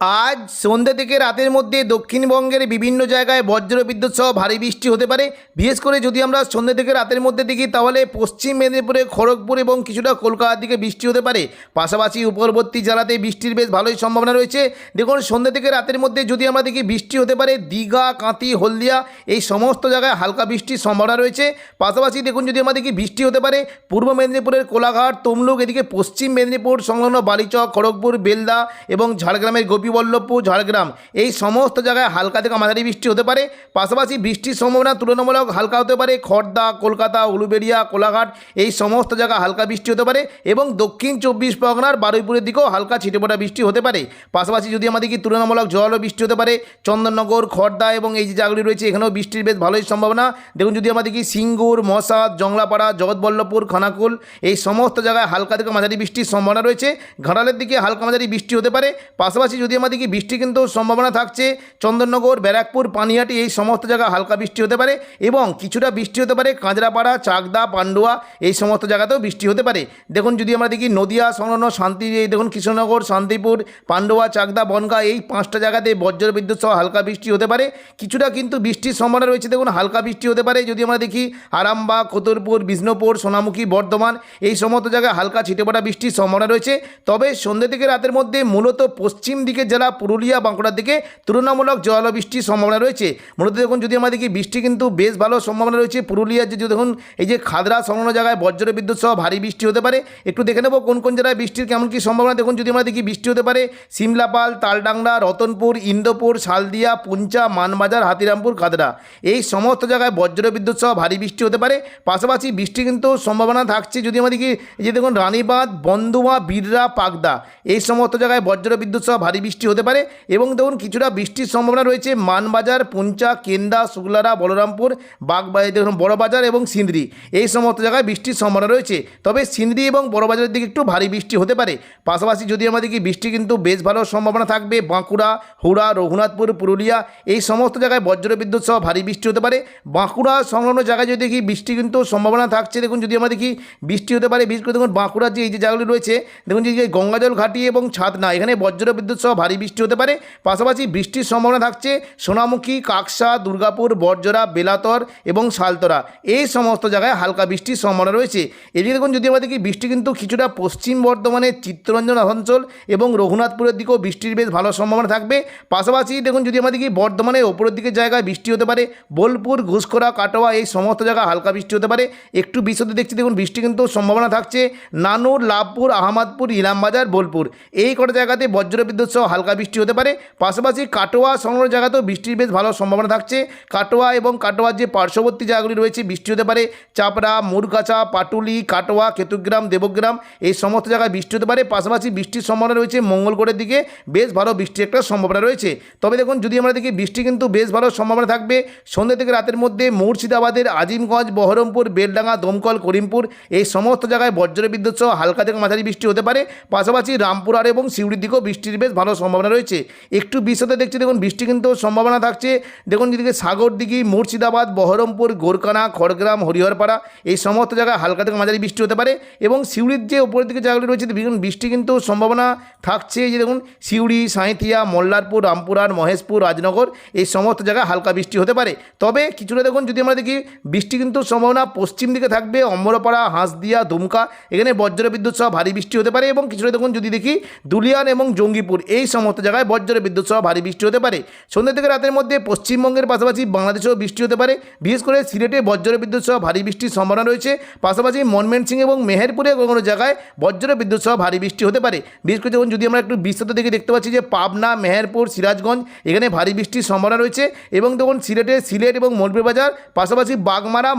আজ সন্ধ্যে থেকে রাতের মধ্যে দক্ষিণবঙ্গের বিভিন্ন জায়গায় বজ্র বিদ্যুৎ সহ ভারী বৃষ্টি হতে পারে। বিশেষ করে যদি আমরা সন্ধ্যে থেকে রাতের মধ্যে দেখি, তাহলে পশ্চিম মেদিনীপুরে, খড়গপুর এবং কিছুটা কলকাতার দিকে বৃষ্টি হতে পারে। পাশাপাশি উপরবর্তী জেলাতে বৃষ্টির বেশ ভালোই সম্ভাবনা রয়েছে। দেখুন, সন্ধ্যে থেকে রাতের মধ্যে যদি আমরা দেখি বৃষ্টি হতে পারে, দীঘা কাঁতি হলদিয়া, এই সমস্ত জায়গায় হালকা বৃষ্টির সম্ভাবনা রয়েছে। পাশাপাশি দেখুন, যদি আমরা দেখি বৃষ্টি হতে পারে, পূর্ব মেদিনীপুরের কোলাঘাট, তমলুক, এদিকে পশ্চিম মেদিনীপুর, সংলগ্ন বালিচক, খড়গপুর, বেলদা এবং ঝাড়গ্রামের গোপীবল্লভপুর, ঝাড়গ্রাম। এই সমস্ত জায়গায় হালকা থেকে মাঝারি বৃষ্টি হতে পারে। পাশাপাশি বৃষ্টির সম্ভাবনা তুলনামূলক হালকা হতে পারে। খড়দা কলকাতা, উলুবেড়িয়া, কোলাঘাট এই সমস্ত জায়গায় হালকা বৃষ্টি হতে পারে এবং দক্ষিণ চব্বিশ পরগনার বারুইপুরের দিকেও হালকা ছিটেফোঁটা বৃষ্টি হতে পারে। পাশাপাশি যদি আমাদের কি তুলনামূলক জলও বৃষ্টি হতে পারে, চন্দননগর খড়দা এবং এই যে জায়গাগুলি রয়েছে, এখানেও বৃষ্টির বেশ ভালোই সম্ভাবনা। দেখুন যদি আমাদের কি সিঙ্গুর, মশাদ, জংলাপাড়া, জগৎবল্লভপুর, খানাকুল এই সমস্ত জায়গায় হালকা থেকে মাঝারি বৃষ্টির সম্ভাবনা রয়েছে। ঘাটালের দিকে হালকা মাঝারি বৃষ্টি হতে পারে। পাশাপাশি যদি কি বৃষ্টি কিন্তু সম্ভাবনা থাকছে? চন্দননগর, ব্যারাকপুর, পানিহাটি এই সমস্ত জায়গায় হালকা বৃষ্টি হতে পারে এবং কিছুটা বৃষ্টি হতে পারে কাঁচরাপাড়া, চাকদা, পান্ডুয়া এই সমস্ত জায়গাতেও বৃষ্টি হতে পারে। দেখুন যদি আমরা দেখি নদিয়া, সংলগ্ন শান্তি দেখুন কৃষ্ণনগর, শান্তিপুর, পান্ডুয়া, চাকদা, বনগা এই পাঁচটা জায়গাতে বজ্র বিদ্যুৎ সহ হালকা বৃষ্টি হতে পারে। কিছুটা কিন্তু বৃষ্টির সম্ভাবনা রয়েছে। দেখুন হালকা বৃষ্টি হতে পারে। যদি আমরা দেখি আরামবাগ খতরপুর বিষ্ণুপুর, সোনামুখী, বর্ধমান এই সমস্ত জায়গায় হালকা ছিটেপোটা বৃষ্টির সম্ভাবনা রয়েছে। তবে সন্ধ্যে থেকে রাতের মধ্যে মূলত পশ্চিম দিকের জেলা পুরুলিয়া বাঁকুড়ার দিকে তুলনামূলক জল বৃষ্টির সম্ভাবনা রয়েছে। মূলত দেখুন, যদি আমরা দেখি বৃষ্টি কিন্তু বেশ ভালো সম্ভাবনা রয়েছে পুরুলিয়ার যে দেখুন, এই যে খাদরা সংলগ্ন জায়গায় বজ্র বিদ্যুৎ সহ ভারী বৃষ্টি হতে পারে। একটু দেখে নেব কোন কোন জেলায় বৃষ্টির কেমন কী সম্ভাবনা। দেখুন, যদি আমরা দেখি বৃষ্টি হতে পারে, সিমলাপাল, তালডাংরা, রতনপুর, ইন্দোপুর, শালদিয়া, পুঞ্চা, মানবাজার, হাতিরামপুর, খাদরা। এই সমস্ত জায়গায় বজ্র বিদ্যুৎ সহ ভারী বৃষ্টি হতে পারে। পাশাপাশি বৃষ্টি কিন্তু সম্ভাবনা থাকছে, যদি আমরা দেখি যে দেখুন, রানীবাঁধ বন্দুয়া বীররা পাকদা এই সমস্ত জায়গায় বজ্র বিদ্যুৎ সহ ভারী বৃষ্টি হতে পারে এবং দেখুন কিছুটা বৃষ্টির সম্ভাবনা রয়েছে। মানবাজার, পুঞ্চা, কেন্দা, শুক্লারা, বলরামপুর বাগবাড়ি দেখুন বড়বাজার এবং সিন্দ্রি। এই সমস্ত জায়গায় বৃষ্টির সম্ভাবনা রয়েছে। তবে সিন্দ্রি এবং বড়বাজারের দিকে একটু ভারী বৃষ্টি হতে পারে। পাশাপাশি যদি আমরা দেখি, বৃষ্টি কিন্তু বেশ ভালো সম্ভাবনা থাকবে। বাঁকুড়া, হুড়া, রঘুনাথপুর, পুরুলিয়া এই সমস্ত জায়গায় বজ্র বিদ্যুৎ সহ ভারী বৃষ্টি হতে পারে। বাঁকুড়া সংলগ্ন জায়গায় যদি দেখি, বৃষ্টি কিন্তু সম্ভাবনা থাকছে। দেখুন যদি আমরা দেখি, বৃষ্টি হতে পারে। বিশেষ করে দেখুন বাঁকুড়ার যে এই যে জায়গাগুলি রয়েছে, দেখুন যে গঙ্গাজল ঘাটি এবং ছাতনা, এখানে বজ্র বিদ্যুৎ সহ ভারী বৃষ্টি হতে পারে। পাশাপাশি বৃষ্টির সম্ভাবনা থাকছে সোনামুখী, কাকসা, দুর্গাপুর বর্জরা বেলাতর এবং শালতরা। এই সমস্ত জায়গায় হালকা বৃষ্টির সম্ভাবনা রয়েছে। এদিকে দেখুন, যদি আমরা দেখি, বৃষ্টি কিন্তু কিছুটা পশ্চিম বর্ধমানের চিত্তরঞ্জন অঞ্চল এবং রঘুনাথপুরের দিকেও বৃষ্টির বেশ ভালো সম্ভাবনা থাকবে। পাশাপাশি দেখুন, যদি আমরা দেখি, বর্ধমানের ওপরের দিকের জায়গায় বৃষ্টি হতে পারে। বোলপুর ঘুষখোরা কাটোয়া এই সমস্ত জায়গায় হালকা বৃষ্টি হতে পারে। একটু বিশদে দেখছি, দেখুন, বৃষ্টি কিন্তু সম্ভাবনা থাকছে। নানুর, লাভপুর, আহমদপুর, ইলামবাজার, বোলপুর। এই কটা জায়গাতে বজ্র বিদ্যুৎ সহ হালকা বৃষ্টি হতে পারে। পাশাপাশি কাটোয়া সংলগ্ন জায়গাতেও বৃষ্টির বেশ ভালো সম্ভাবনা থাকছে। কাটোয়া এবং কাটোয়ার যে পার্শ্ববর্তী জায়গাগুলি রয়েছে, বৃষ্টি হতে পারে চাপড়া মুরগাছা পাটুলি, কাটোয়া, কেতুগ্রাম, দেবগ্রাম, এই সমস্ত জায়গায় বৃষ্টি হতে পারে। পাশাপাশি বৃষ্টির সম্ভাবনা রয়েছে মঙ্গলগড়ের দিকে। বেশ ভালো বৃষ্টির একটা সম্ভাবনা রয়েছে। তবে দেখুন, যদি আমরা দেখি, বৃষ্টি কিন্তু বেশ ভালো সম্ভাবনা থাকবে। সন্ধ্যে থেকে রাতের মধ্যে মুর্শিদাবাদের আজিমগঞ্জ, বহরমপুর, বেলডাঙ্গা, দমকল, করিমপুর, এই সমস্ত জায়গায় বজ্র বিদ্যুৎ সহ হালকা থেকে মাঝারি বৃষ্টি হতে পারে। পাশাপাশি রামপুরহাট এবং সিউড়ির দিকেও বৃষ্টির বেশ ভালো সম্ভাবনা রয়েছে। একটু বিশদে দেখছি, দেখুন, বৃষ্টি কিন্তু সম্ভাবনা থাকছে। দেখুন, যেদিকে সাগরদিঘি মুর্শিদাবাদ, বহরমপুর গোরকানা খড়গ্রাম, হরিহরপাড়া, এই সমস্ত জায়গায় হালকা থেকে মাঝারি বৃষ্টি হতে পারে এবং সিউড়ির যে উপরের দিকে জায়গাগুলি রয়েছে, দেখুন, বৃষ্টি কিন্তু সম্ভাবনা থাকছে। যে দেখুন, সিউড়ি, সাঁইথিয়া, মল্লারপুর রামপুরার মহেশপুর, রাজনগর, এই সমস্ত জায়গায় হালকা বৃষ্টি হতে পারে। তবে কিছুটা দেখুন, যদি আমরা দেখি, বৃষ্টি কিন্তু সম্ভাবনা পশ্চিম দিকে থাকবে। অম্বরপাড়া, হাঁসদিয়া, দুমকা, এখানে বজ্র বিদ্যুৎ সহ ভারী বৃষ্টি হতে পারে এবং কিছুটা দেখুন, যদি দেখি, দুলিয়ান এবং জঙ্গিপুর, এই এই সমস্ত জায়গায় বজ্র বিদ্যুৎ সহ ভারী বৃষ্টি হতে পারে। সন্ধ্যা থেকে রাতের মধ্যে পশ্চিমবঙ্গের পাশাপাশি বাংলাদেশেও বৃষ্টি হতে পারে। বিশেষ করে সিলেটে বজ্র বিদ্যুৎ সহ ভারী বৃষ্টির সম্ভাবনা রয়েছে। পাশাপাশি মনমেনসিং এবং মেহেরপুরে কোনো জায়গায় বজ্র বিদ্যুৎ সহ ভারী বৃষ্টি হতে পারে। বিশেষ করে যখন যদি আমরা একটু বিস্তৃত দিকে দেখতে পাচ্ছি যে পাবনা, মেহেরপুর, সিরাজগঞ্জ, এখানে ভারী বৃষ্টির সম্ভাবনা রয়েছে এবং দেখুন, সিলেটে সিলেট এবং মৌলভীবাজার, পাশাপাশি বাগমারা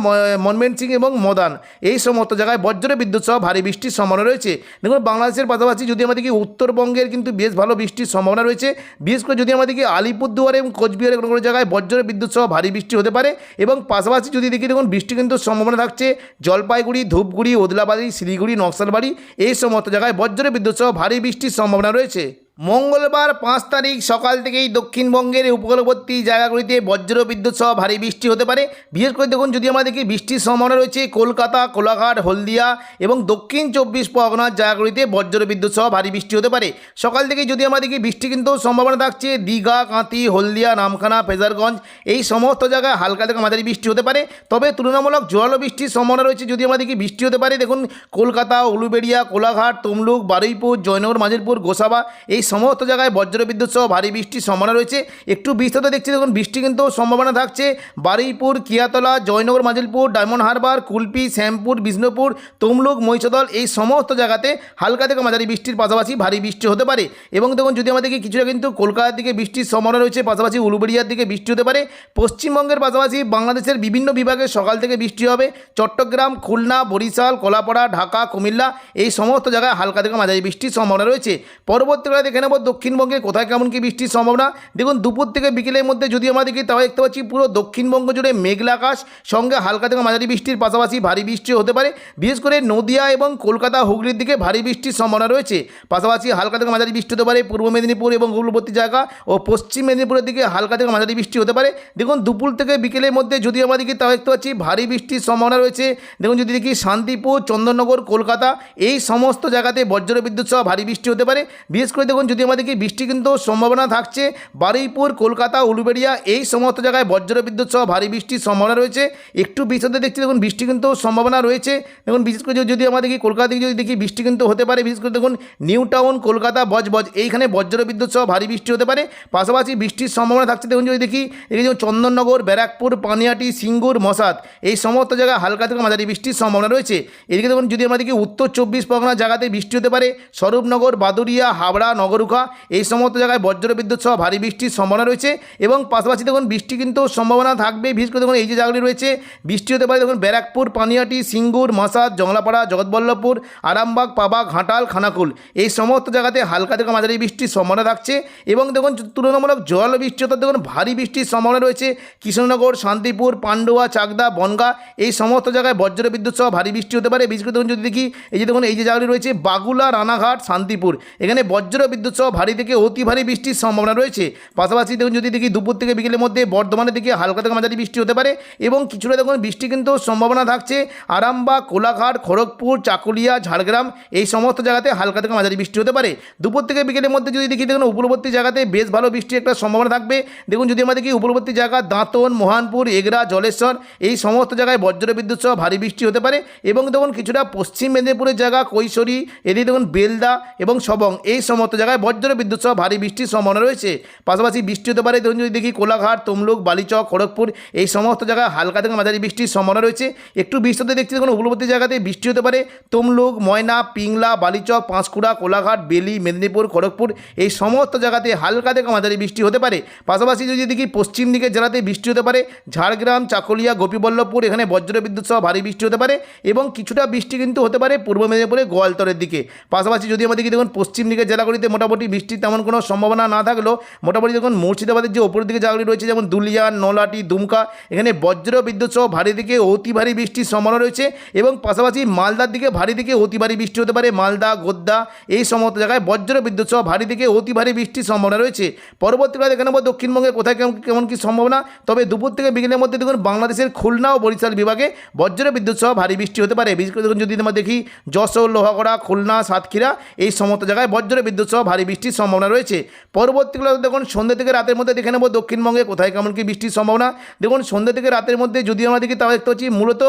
মনমেনসিং এবং মদান, এই সমস্ত জায়গায় বজ্র বিদ্যুৎ সহ ভারী বৃষ্টির সম্ভাবনা রয়েছে। দেখুন, বাংলাদেশের পাশাপাশি যদি আমাদেরকে উত্তরবঙ্গের কিন্তু বেশ ভালো বৃষ্টির সম্ভাবনা রয়েছে। বিশেষ করে যদি আমাদেরকে আলিপুরদুয়ার এবং কোচবিহারের কোনো কোনো জায়গায় বজ্র বিদ্যুৎ সহ ভারী বৃষ্টি হতে পারে এবং পাশাপাশি যদি দেখি দেখুন, বৃষ্টি কিন্তু সম্ভাবনা থাকছে জলপাইগুড়ি, ধূপগুড়ি ওদলাবাড়ি শিলিগুড়ি, নকশালবাড়ি, এই সমস্ত জায়গায় বজ্র বিদ্যুৎ সহ ভারী বৃষ্টির সম্ভাবনা রয়েছে। মঙ্গলবার পাঁচ তারিখ সকাল থেকেই দক্ষিণবঙ্গের উপকূলবর্তী জায়গাগুলিতে বজ্র বিদ্যুৎ সহ ভারী বৃষ্টি হতে পারে। বিশেষ করে দেখুন, যদি আমরা দেখি, বৃষ্টির সম্ভাবনা রয়েছে কলকাতা, কোলাঘাট, হলদিয়া এবং দক্ষিণ চব্বিশ পরগনার জায়গাগুলিতে বজ্র বিদ্যুৎ সহ ভারী বৃষ্টি হতে পারে। সকাল থেকে যদি আমরা দেখি, বৃষ্টি কিন্তু সম্ভাবনা থাকছে দীঘা কাঁতি হলদিয়া, নামখানা, ফেজারগঞ্জ, এই সমস্ত জায়গায় হালকা থেকে মাঝারি বৃষ্টি হতে পারে। তবে তুলনামূলক জোরালো বৃষ্টির সম্ভাবনা রয়েছে, যদি আমরা দেখি, বৃষ্টি হতে পারে, দেখুন, কলকাতা, উলুবেড়িয়া, কোলাঘাট, তমলুক, বারুইপুর, জয়নগর, মাঝিরপুর, গোসাবা, এই সমস্ত জায়গায় বজ্র বিদ্যুৎ সহ ভারী বৃষ্টির সম্ভাবনা রয়েছে। একটু বিস্তৃত দেখছি, দেখুন, বৃষ্টি কিন্তু সম্ভাবনা থাকছে। বারুইপুর, কিয়াতলা, জয়নগর, মাজিলপুর, ডায়মন্ড হারবার, কুলপি, শ্যামপুর, বিষ্ণুপুর, তমলুক, মহিষদল, এই সমস্ত জায়গাতে হালকা থেকে মাঝারি বৃষ্টির পাশাপাশি ভারী বৃষ্টি হতে পারে। এবং দেখুন, যদি আমাদেরকে কিছুটা কিন্তু কলকাতার দিকে বৃষ্টির সম্ভাবনা রয়েছে, পাশাপাশি উলুবেড়িয়ার দিকে বৃষ্টি হতে পারে। পশ্চিমবঙ্গের পাশাপাশি বাংলাদেশের বিভিন্ন বিভাগে সকাল থেকে বৃষ্টি হবে। চট্টগ্রাম, খুলনা, বরিশাল, কলাপাড়া, ঢাকা, কুমিল্লা, এই সমস্ত জায়গায় হালকা থেকে মাঝারি বৃষ্টির সম্ভাবনা রয়েছে। পরবর্তীকালে দেখে নেব দক্ষিণবঙ্গে কোথায় কেমন কি বৃষ্টির সম্ভাবনা? দেখুন, দুপুর থেকে বিকেলের মধ্যে যদি আমরা দেখি তাও দেখতে পাচ্ছি পুরো দক্ষিণবঙ্গ জুড়ে মেঘলা আকাশ, সঙ্গে হালকা থেকে মাঝারি বৃষ্টির পাশাপাশি ভারী বৃষ্টি হতে পারে। বিশেষ করে নদিয়া এবং কলকাতা, হুগলির দিকে ভারী বৃষ্টির সম্ভাবনা রয়েছে। পাশাপাশি হালকা থেকে মাঝারি বৃষ্টি হতে পারে পূর্ব মেদিনীপুর এবং উপকূলবর্তী জায়গা ও পশ্চিম মেদিনীপুরের দিকে হালকা থেকে মাঝারি বৃষ্টি হতে পারে। দেখুন, দুপুর থেকে বিকেলের মধ্যে যদি আমরা দেখি তাও দেখতে পাচ্ছি ভারী বৃষ্টির সম্ভাবনা রয়েছে। দেখুন, যদি দেখি শান্তিপুর, চন্দননগর, কলকাতা, এই সমস্ত জায়গাতে বজ্র বিদ্যুৎ সহ ভারী বৃষ্টি হতে পারে। বিশেষ করে দেখুন যদি দেখি বৃষ্টি কিন্তু সম্ভাবনা থাকছে, বারুইপুর, কলকাতা, উলুবেড়িয়া, এই সমস্ত জায়গায় বজ্র বিদ্যুৎ সহ ভারী বৃষ্টির সম্ভাবনা রয়েছে। একটু বিশদে দেখছি, দেখুন, বৃষ্টি কিন্তু সম্ভাবনা রয়েছে। দেখুন, বিশেষ করে যদি দেখি কলকাতা থেকে যদি দেখি, বৃষ্টি কিন্তু হতে পারে। বিশেষ করে দেখুন, নিউ টাউন, কলকাতা বজবজ এইখানে বজ্র বিদ্যুৎ সহ ভারী বৃষ্টি হতে পারে। পাশাপাশি বৃষ্টির সম্ভাবনা থাকছে, দেখুন, যদি দেখি এই যে চন্দননগর, ব্যারাকপুর, পানিয়াটি, সিঙ্গুর, মশাদ, এই সমস্ত জায়গায় হালকা থেকে মাঝারি বৃষ্টির সম্ভাবনা রয়েছে। এদিকে দেখুন, যদি দেখি উত্তর চব্বিশ পরগনা জায়গাতে বৃষ্টি হতে পারে, স্বরূপনগর বাদুরিয়া হাবড়া নগরুখা এই সমস্ত জায়গায় বজ্র বিদ্যুৎ সহ ভারী বৃষ্টির সম্ভাবনা রয়েছে এবং পাশাপাশি দেখুন বৃষ্টি কিন্তু সম্ভাবনা থাকবে। বিশেষ করে দেখুন এই যে জায়গাগুলি রয়েছে, বৃষ্টি হতে পারে দেখুন ব্যারাকপুর, পানিয়াটি, সিঙ্গুর, মাসাদ জংলাপাড়া জগৎবল্লভপুর, আরামবাগ পাবা ঘাটাল, খানাকুল। এই সমস্ত জায়গাতে হালকা থেকে মাঝারি বৃষ্টির সম্ভাবনা থাকছে এবং দেখুন তুলনামূলক জল বৃষ্টি অর্থাৎ দেখুন ভারী বৃষ্টির সম্ভাবনা রয়েছে। কৃষ্ণনগর শান্তিপুর, পান্ডুয়া, চাকদা, বনগা, এই সমস্ত জায়গায় বজ্র বিদ্যুৎ সহ ভারী বৃষ্টি হতে পারে। বিশেষ করে দেখুন যদি দেখি, এই যে দেখুন এই যে জায়গাগুলি রয়েছে, বাগুলা, রানাঘাট, শান্তিপুর। এখানে বজ্র বিদ্যুৎ সহ ভারী থেকে অতি ভারী বৃষ্টির সম্ভাবনা রয়েছে। পাশাপাশি দেখুন, যদি দেখি দুপুর থেকে বিকেলের মধ্যে বর্ধমানের দিকে হালকা থেকে মাঝারি বৃষ্টি হতে পারে এবং কিছুটা দেখুন, বৃষ্টি কিন্তু সম্ভাবনা থাকছে। আরামবাগ, কোলাঘাট, খড়গপুর, চাকুলিয়া, ঝাড়গ্রাম এই সমস্ত জায়গাতে হালকা থেকে মাঝারি বৃষ্টি হতে পারে। দুপুর থেকে বিকেলের মধ্যে যদি দেখি, দেখুন উপকূলবর্তী জায়গাতে বেশ ভালো বৃষ্টির একটা সম্ভাবনা থাকবে। দেখুন, যদি আমরা দেখি উপকূলবর্তী জায়গা দাঁতন, মোহানপুর, এগরা, জলেশ্বর এই সমস্ত জায়গায় বজ্র বিদ্যুৎ সহ ভারী বৃষ্টি হতে পারে এবং দেখুন, কিছুটা পশ্চিম মেদিনীপুরের জায়গা কৈশোরী, এদিকে দেখুন, বেলদা এবং সবং এই সমস্ত জায়গায় বজ্র বিদ্যুৎ সহ ভারী বৃষ্টির সম্ভাবনা রয়েছে। পাশাপাশি বৃষ্টি হতে পারে দেখুন যদি দেখি কোলাঘাট, তমলুক, বালিচক, খড়গপুর, এই সমস্ত জায়গায় হালকা থেকে মাঝারি বৃষ্টির সম্ভাবনা রয়েছে। একটু বৃষ্টিতে দেখছি দেখুন উপকূলবর্তী জায়গাতে বৃষ্টি হতে পারে, তমলুক, ময়না, পিংলা, বালিচক, পাঁশকুড়া, কোলাঘাট, বেলি, মেদিনীপুর, খড়গপুর, এই সমস্ত জায়গাতে হালকা থেকে মাঝারি বৃষ্টি হতে পারে। পাশাপাশি যদি দেখি পশ্চিম দিকের জেলাতে বৃষ্টি হতে পারে, ঝাড়গ্রাম, চাকুলিয়া, গোপীবল্লভপুর, এখানে বজ্র বিদ্যুৎ সহ ভারী বৃষ্টি হতে পারে এবং কিছুটা বৃষ্টি কিন্তু হতে পারে পূর্ব মেদিনীপুরে গোয়ালতরের দিকে। পাশাপাশি যদি আমরা দেখি দেখুন, পশ্চিম দিকে জেলাগুলিতে মোটামুটি বৃষ্টির তেমন কোনো সম্ভাবনা না থাকলেও মোটামুটি দেখুন মুর্শিদাবাদের যে ওপরের দিকে জায়গাগুলি রয়েছে, যেমন দুলিয়া নলাটি দুমকা, এখানে বজ্র বিদ্যুৎ সহ ভারী দিকে অতি ভারী বৃষ্টির সম্ভাবনা রয়েছে এবং পাশাপাশি মালদার দিকে ভারী দিকে অতি ভারী বৃষ্টি হতে পারে। মালদা গোদ্দা এই সমস্ত জায়গায় বজ্র বিদ্যুৎ সহ ভারী দিকে অতি ভারী বৃষ্টির সম্ভাবনা রয়েছে। পরবর্তীকালে দেখে নেব দক্ষিণবঙ্গে কোথায় কেমন কেমন কী সম্ভাবনা। তবে দুপুর থেকে বিকেলের মধ্যে দেখুন বাংলাদেশের খুলনা ও বরিশাল বিভাগে বজ্র বিদ্যুৎ সহ ভারী বৃষ্টি হতে পারে। বিশেষ করে দেখুন যদি আমরা দেখি যশোর, লোহাগড়া, খুলনা, সাতক্ষীরা এই সমস্ত জায়গায় বজ্র বিদ্যুৎ সহ ভারী বৃষ্টির সম্ভাবনা রয়েছে। পরবর্তীকালে দেখুন, সন্ধ্যে থেকে রাতের মধ্যে দেখে নেব দক্ষিণবঙ্গে কোথায় কেমন কি বৃষ্টির সম্ভাবনা। দেখুন, সন্ধ্যে থেকে রাতের মধ্যে যদি আমরা দেখি, তাহলে দেখতে পাচ্ছি মূলত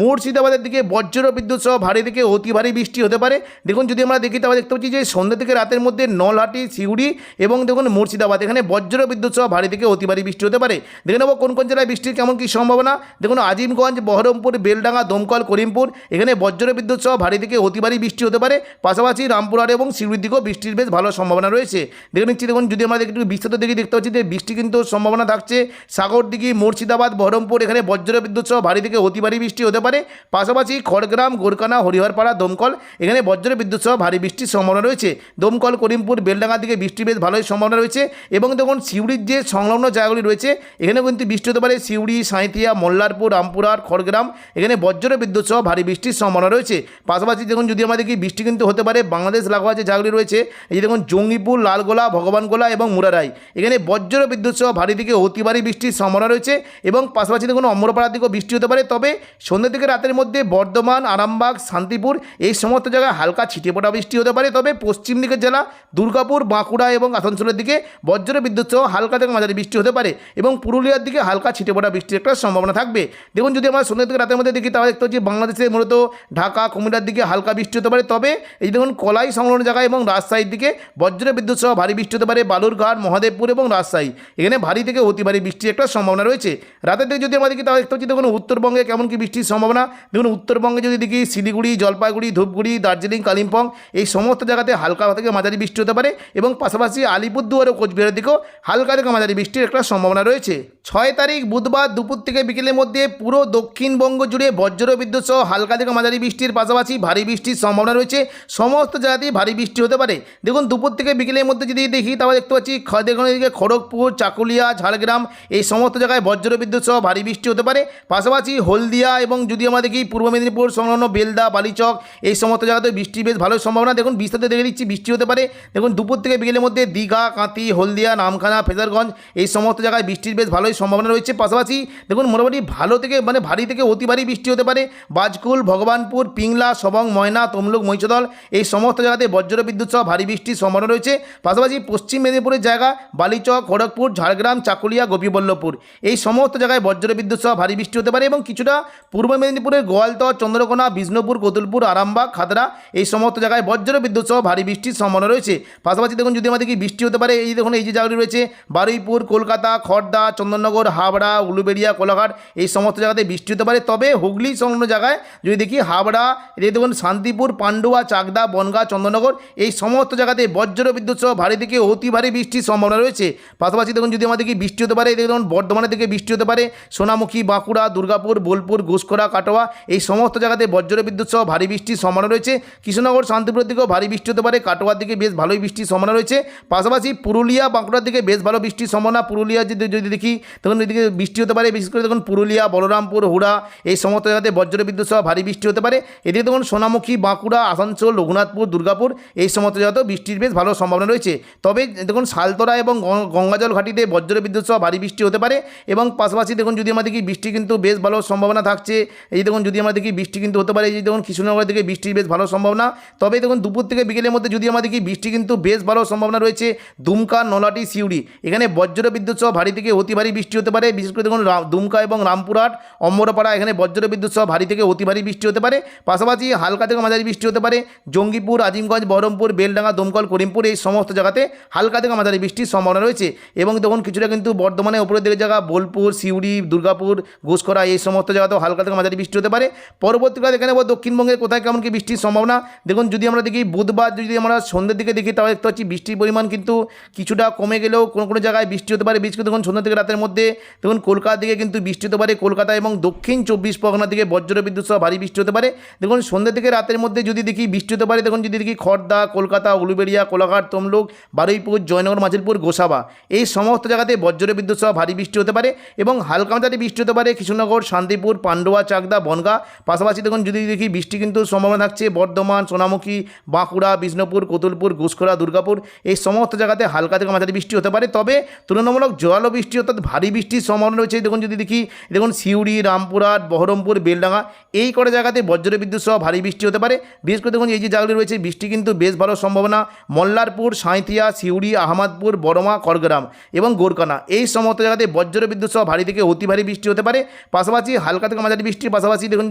মুর্শিদাবাদের দিকে বজ্র বিদ্যুৎ সহ ভারী থেকে অতি ভারী বৃষ্টি হতে পারে। দেখুন, যদি আমরা দেখি, তাহলে দেখতে পাচ্ছি যে সন্ধ্যে থেকে রাতের মধ্যে নলহাটি, সিউড়ি এবং দেখুন মুর্শিদাবাদ, এখানে বজ্র বিদ্যুৎ সহ ভারী থেকে অতি ভারী বৃষ্টি হতে পারে। দেখে নেব কোন কোন জেলায় বৃষ্টির কেমন কী সম্ভাবনা। দেখুন, আজিমগঞ্জ, বহরমপুর, বেলডাঙ্গা, দমকল, করিমপুর, এখানে বজ্র বিদ্যুৎ সহ ভারী থেকে অতি ভারী বৃষ্টি হতে পারে। পাশাপাশি রামপুরহাট এবং সিউড়ির দিকেও বৃষ্টির বেশ ভালো সম্ভাবনা রয়েছে। দেখে নিচ্ছি দেখুন, যদি আমরা একটু বিস্তৃত দিকে দেখতে পাচ্ছি যে বৃষ্টি কিন্তু সম্ভাবনা থাকছে। সাগরদিঘি মুর্শিদাবাদ, বহরমপুর, এখানে বজ্র বিদ্যুৎ সহ ভারী থেকে অতি ভারী বৃষ্টি হতে পারে। পাশাপাশি খড়গ্রাম গোরকানা হরিহরপাড়া, দমকল, এখানে বজ্র বিদ্যুৎ সহ ভারী বৃষ্টির সম্ভাবনা রয়েছে। দমকল, করিমপুর, বেলডাঙ্গার দিকে বৃষ্টি বেশ ভালোই সম্ভাবনা রয়েছে। এবং দেখুন, সিউড়ির যে সংলগ্ন জায়গাগুলি রয়েছে এখানে কিন্তু বৃষ্টি হতে পারে। সিউড়ি, সাঁইথিয়া, মোল্লারপুর, রামপুরহাট, খড়গ্রাম, এখানে বজ্র বিদ্যুৎ সহ ভারী বৃষ্টির সম্ভাবনা রয়েছে। পাশাপাশি দেখুন, যদি আমরা দেখি, বৃষ্টি কিন্তু হতে পারে। বাংলাদেশ লাগোয়া যে জায়গাগুলি রয়েছে, এই যে দেখুন জঙ্গিপুর, লালগোলা, ভগবানগোলা এবং মুরারাই। এখানে বজ্র বিদ্যুৎ সহ ভারী থেকে অতি ভারী বৃষ্টির সম্ভাবনা রয়েছে এবং পাশাপাশি কোনো অমরপাড়ার দিকেও বৃষ্টি হতে পারে, তবে সন্ধ্যে থেকে রাতের মধ্যে বর্ধমান, আরামবাগ, শান্তিপুর এই সমস্ত জায়গায় হালকা ছিটে পড়া বৃষ্টি হতে পারে। তবে পশ্চিম দিকের জেলা দুর্গাপুর, বাঁকুড়া এবং আসানসোলের দিকে বজ্র বিদ্যুৎ সহ হালকা থেকে মাঝারি বৃষ্টি হতে পারে এবং পুরুলিয়ার দিকে হালকা ছিটে পড়া বৃষ্টির একটা সম্ভাবনা থাকবে। দেখুন, যদি আমরা সন্ধ্যে থেকে রাতের মধ্যে দেখি, তাহলে দেখতে পাচ্ছি বাংলাদেশে মূলত ঢাকা, কুমিল্লার দিকে হালকা বৃষ্টি হতে পারে। তবে এই দেখুন, কলাই সংলগ্ন জায়গায় এবং রাজশাহীর দিকে বজ্র বিদ্যুৎ সহ ভারী বৃষ্টি হতে পারে বালুরঘাট মহাদেবপুর এবং রাজশাহী। এখানে ভারী থেকে অতি ভারী বৃষ্টির একটা সম্ভাবনা রয়েছে। রাতের দিকে যদি দেখি তাহলে দেখতে পাচ্ছি দেখুন উত্তরবঙ্গে কেমন কি বৃষ্টির সম্ভাবনা। দেখুন উত্তরবঙ্গে যদি দেখি শিলিগুড়ি, জলপাইগুড়ি, ধূপগুড়ি, দার্জিলিং, কালিম্পং, এই সমস্ত জায়গাতে হালকা থেকে মাঝারি বৃষ্টি হতে পারে এবং পাশাপাশি আলিপুরদুয়ার ও কোচবিহারের দিকেও হালকা থেকে মাঝারি বৃষ্টির একটা সম্ভাবনা রয়েছে। ছয় তারিখ বুধবার দুপুর থেকে বিকেলের মধ্যে পুরো দক্ষিণবঙ্গ জুড়ে বজ্র বিদ্যুৎ সহ হালকা থেকে মাঝারি বৃষ্টির পাশাপাশি ভারী বৃষ্টির সম্ভাবনা রয়েছে। সমস্ত জায়গাতেই ভারী বৃষ্টি হতে পারে। দেখুন দুপুর থেকে বিকেলের মধ্যে যদি দেখি, তাহলে দেখতে পাচ্ছি দেখুন এদিকে খড়গপুর, চাকুলিয়া, ঝাড়গ্রাম এই সমস্ত জায়গায় বজ্র বিদ্যুৎ সহ ভারী বৃষ্টি হতে পারে। পাশাপাশি হলদিয়া এবং যদি আমরা দেখি পূর্ব মেদিনীপুর, সংলগ্ন বেলদা, বালিচক এই সমস্ত জায়গাতে বৃষ্টি বেশ ভালো সম্ভাবনা। দেখুন, বিস্তারিত দেখে দিচ্ছি, বৃষ্টি হতে পারে। দেখুন, দুপুর থেকে বিকেলের মধ্যে দীঘা কাঁতি হলদিয়া, নামখানা, ফেজারগঞ্জ এই সমস্ত জায়গায় বৃষ্টির বেশ ভালোই সম্ভাবনা রয়েছে। পাশাপাশি দেখুন, মোটামুটি ভালো থেকে মানে ভারী থেকে অতি ভারী বৃষ্টি হতে পারে। বাজকুল, ভগবানপুর, পিংলা, সবং, ময়না, তমলুক মৈচদল এই সমস্ত জায়গাতে বজ্র বিদ্যুৎ সহ ভারী বৃষ্টির সম্ভাবনা রয়েছে। পাশাপাশি পশ্চিম মেদিনীপুরের জায়গা বালিচক, খড়গপুর, ঝাড়গ্রাম, চাকুলিয়া, গোপীবল্লভপুর। এই সমস্ত জায়গায় বজ্র বিদ্যুৎ সহ ভারী বৃষ্টি হতে পারে এবং কিছুটা পূর্ব মেদিনীপুরের গোয়ালতর, চন্দ্রকোনা, বিষ্ণুপুর, কতুলপুর, আরামবাগ, খাতড়া এই সমস্ত জায়গায় বজ্র বিদ্যুৎ সহ ভারী বৃষ্টির সম্ভাবনা রয়েছে। পাশাপাশি দেখুন যদি আমাদের কি বৃষ্টি হতে পারে, এই দেখুন এই যে জায়গাগুলি রয়েছে, বারুইপুর, কলকাতা খড়দা চন্দননগর, হাবড়া, উলুবেড়িয়া, কোলাঘাট এই সমস্ত জায়গাতে বৃষ্টি হতে পারে। তবে হুগলি সংলগ্ন জায়গায় যদি দেখি হাবড়া, এই দেখুন শান্তিপুর, পান্ডুয়া, চাকদা, বনগাঁ, চন্দননগর এই সমস্ত জায়গাতে বজ্র বিদ্যুৎ সহ ভারী থেকে অতি ভারী বৃষ্টির সম্ভাবনা রয়েছে। পাশাপাশি দেখুন, যদি আমাদের কি বৃষ্টি হতে পারে, দেখুন, বর্ধমানের দিকে বৃষ্টি হতে পারে। সোনামুখী, বাঁকুড়া, দুর্গাপুর, বোলপুর ঘুষকরা কাটোয়া, এই সমস্ত জায়গাতে বজ্র বিদ্যুৎ সহ ভারী বৃষ্টির সম্ভাবনা রয়েছে। কৃষ্ণনগর, শান্তিপুরের দিকেও ভারী বৃষ্টি হতে পারে। কাটোয়ার দিকে বেশ ভালোই বৃষ্টির সম্ভাবনা রয়েছে। পাশাপাশি পুরুলিয়া, বাঁকুড়ার দিকে বেশ ভালো বৃষ্টির সম্ভাবনা। পুরুলিয়া যদি যদি দেখি, তখন এদিকে বৃষ্টি হতে পারে। বিশেষ করে দেখুন, পুরুলিয়া, বলরামপুর, হুড়া, এই সমস্ত জায়গাতে বজ্র বিদ্যুৎ সহ ভারী বৃষ্টি হতে পারে। এদিকে দেখুন, সোনামুখী, বাঁকুড়া, আসানসোল, রঘুনাথপুর, দুর্গাপুর, এই সমস্ত জায়গাতেও বৃষ্টির বেশ ভালো সম্ভাবনা রয়েছে। তবে দেখুন সালতরা এবং গঙ্গাজল ঘাটিতে বজ্র বিদ্যুৎ সহ ভারী বৃষ্টি হতে পারে এবং পাশাপাশি দেখুন যদি আমরা দেখি বৃষ্টি কিন্তু বেশ ভালো সম্ভাবনা থাকছে, এই দেখুন যদি আমরা দেখি বৃষ্টি কিন্তু হতে পারে, এই দেখুন কৃষ্ণনগরের থেকে বৃষ্টির বেশ ভালো সম্ভাবনা। তবে দেখুন দুপুর থেকে বিকেলের মধ্যে যদি আমরা দেখি বৃষ্টি কিন্তু বেশ ভালো সম্ভাবনা রয়েছে, দুমকা নলাটি সিউড়ি। এখানে বজ্র বিদ্যুৎ সহ ভারী থেকে অতি ভারী বৃষ্টি হতে পারে, বিশেষ করে দেখুন দুমকা এবং রামপুরহাট, অম্বরপাড়া এখানে বজ্র বিদ্যুৎ সহ ভারী থেকে অতি ভারী বৃষ্টি হতে পারে। পাশাপাশি হালকা থেকে মাঝারি বৃষ্টি হতে পারে, জঙ্গিপুর, আজিমগঞ্জ, বহরমপুর, বেলডাঙ্গা, দমকল করিমপুর এই সমস্ত জায়গাতে হালকা থেকে মাঝারি বৃষ্টির সম্ভাবনা রয়েছে এবং দেখুন কিছুটা কিন্তু বর্ধমানে উপরের দিকের জায়গা বোলপুর, সিউড়ি, দুর্গাপুর ঘুষকরা এই সমস্ত জায়গাতেও হালকা থেকে মাঝারি বৃষ্টি হতে পারে। পরবর্তীকালে দেখে নেব দক্ষিণবঙ্গের কোথায় কেমন কি বৃষ্টির সম্ভাবনা? দেখুন, যদি আমরা দেখি বুধবার যদি আমরা সন্ধ্যের দিকে দেখি, তাহলে দেখতে পাচ্ছি বৃষ্টির পরিমাণ কিন্তু কিছুটা কমে গেলেও কোনো কোনো জায়গায় বৃষ্টি হতে পারে। করে দেখুন সন্ধ্যা থেকে রাতের মধ্যে দেখুন, কলকাতার দিকে কিন্তু বৃষ্টি হতে পারে। কলকাতা এবং দক্ষিণ চব্বিশ পরগনার দিকে বজ্র বিদ্যুৎ সহ ভারী বৃষ্টি হতে পারে। দেখুন সন্ধ্যা থেকে রাতের মধ্যে যদি দেখি বৃষ্টি হতে পারে, দেখুন, যদি দেখি খড়দা কলকাতা, উলুবেড়িয়া কোলাঘাট, তমলুক, বারুইপুর, জয়নগর মাঝিলপুর গোসাবা। এই সমস্ত জায়গাতে বজ্র বিদ্যুৎ সহ ভারী বৃষ্টি হতে পারে এবং হালকা মাত্রায় বৃষ্টি হতে পারে কৃষ্ণনগর শান্তিপুর, পান্ডুয়া, চাকদা, বনগা। পাশাপাশি দেখুন, যদি দেখি বৃষ্টি কিন্তু সম্ভাবনা থাকছে বর্ধমান, সোনামুখী, বাঁকুড়া, বিষ্ণুপুর, কতুলপুর ঘুষখোরা দুর্গাপুর। এই সমস্ত জায়গাতে হালকা থেকে মাঝারি বৃষ্টি হতে পারে। তবে তুলনামূলক জোরালো বৃষ্টি অর্থাৎ ভারী বৃষ্টির সম্ভাবনা রয়েছে। দেখুন, যদি দেখি, দেখুন, সিউড়ি, রামপুরহাট, বহরমপুর, বেলডাঙ্গা, এই কটা জায়গাতে বজ্র বিদ্যুৎ সহ ভারী বৃষ্টি হতে পারে। বিশেষ করে দেখুন, এই যে জায়গাগুলি রয়েছে, বৃষ্টি কিন্তু বেশ ভালো সম্ভাবনা। মল্লারপুর, সাঁইথিয়া, সিউড়ি, আহমদপুর, বড়মা করগ্রাম এবং গোরকানা। এই সমস্ত জায়গাতে বজ্র বিদ্যুৎ সহ ভারী থেকে অতি ভারী বৃষ্টি হতে পারে। পাশাপাশি হালকা থেকে মাঝারি বৃষ্টির পাশাপাশি দেখুন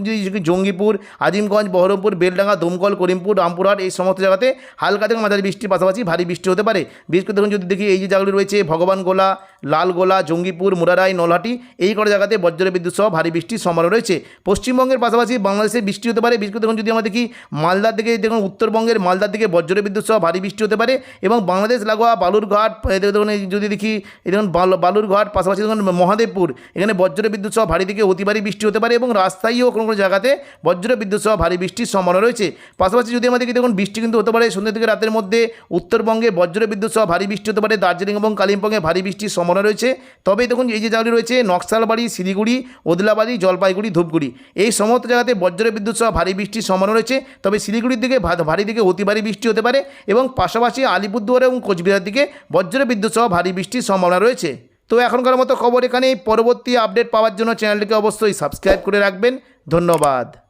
জঙ্গিপুর, আজিমগঞ্জ, বহরমপুর, বেলডাঙ্গা, দমকল, করিমপুর, রামপুরহাট এই সমস্ত জায়গাতে হালকা থেকে মাঝারি বৃষ্টির পাশাপাশি ভারী বৃষ্টি হতে পারে। বিশেষ করে দেখুন যদি দেখি এই যে জায়গাগুলি রয়েছে, ভগবানগোলা, লালগোলা, জঙ্গিপুর, মুরারাই, নলহাটি, এই কটা জায়গাতে বজ্র বিদ্যুৎ সহ ভারী বৃষ্টির সম্ভাবনা রয়েছে। পশ্চিমবঙ্গের পাশাপাশি বাংলাদেশে বৃষ্টি হতে পারে। বিশেষ করে দেখুন যদি আমরা দেখি মালদার দিকে, দেখুন উত্তরবঙ্গের মালদার দিকে বজ্র বিদ্যুৎ সহ ভারী বৃষ্টি হতে পারে এবং বাংলাদেশ, লাগোয়া, বালুরঘাট দেখুন যদি দেখি দেখুন বালুরঘাট, পাশাপাশি দেখুন, মহাদেবপুর, এখানে বজ্র বিদ্যুৎ সহ ভারী থেকে অতি ভারী বৃষ্টি হতে পারে এবং রাস্তায়ও কোনো কোনো জায়গাতে বজ্র বিদ্যুৎ সহ ভারী বৃষ্টির সম্ভাবনা রয়েছে। পাশাপাশি যদি দেখি দেখুন, বৃষ্টি কিন্তু হতে পারে সন্ধ্যা থেকে রাতের মধ্যে উত্তরবঙ্গে বজ্র বিদ্যুৎ সহ ভারী বৃষ্টি হতে পারে, দার্জিলিং এবং কালিম্পংয়ে ভারী বৃষ্টির সম্ভাবনা রয়েছে। তবে দেখুন, এই যে জায়গাটি রয়েছে, নকশালবাড়ি, শিলিগুড়ি, ওদলাবাড়ি, জলপাইগুড়ি, ধূপগুড়ি, এই সমস্ত জায়গাতে বজ্র বিদ্যুৎ সহ ভারী বৃষ্টির সম্ভাবনা রয়েছে। তবে শিলিগুড়ির দিকে ভারী দিকে অতি ভারী বৃষ্টি হতে পারে এবং পাশাপাশি আলিপুরদুয়ার এবং কোচবিহার দিকে বজ্র বিদ্যুৎ সহ ভারী বৃষ্টির সম্ভাবনা রয়েছে। তো এখনকার মতো খবর এখানেই। পরবর্তী আপডেট পাওয়ার জন্য চ্যানেলটিকে অবশ্যই সাবস্ক্রাইব করে রাখবেন। ধন্যবাদ।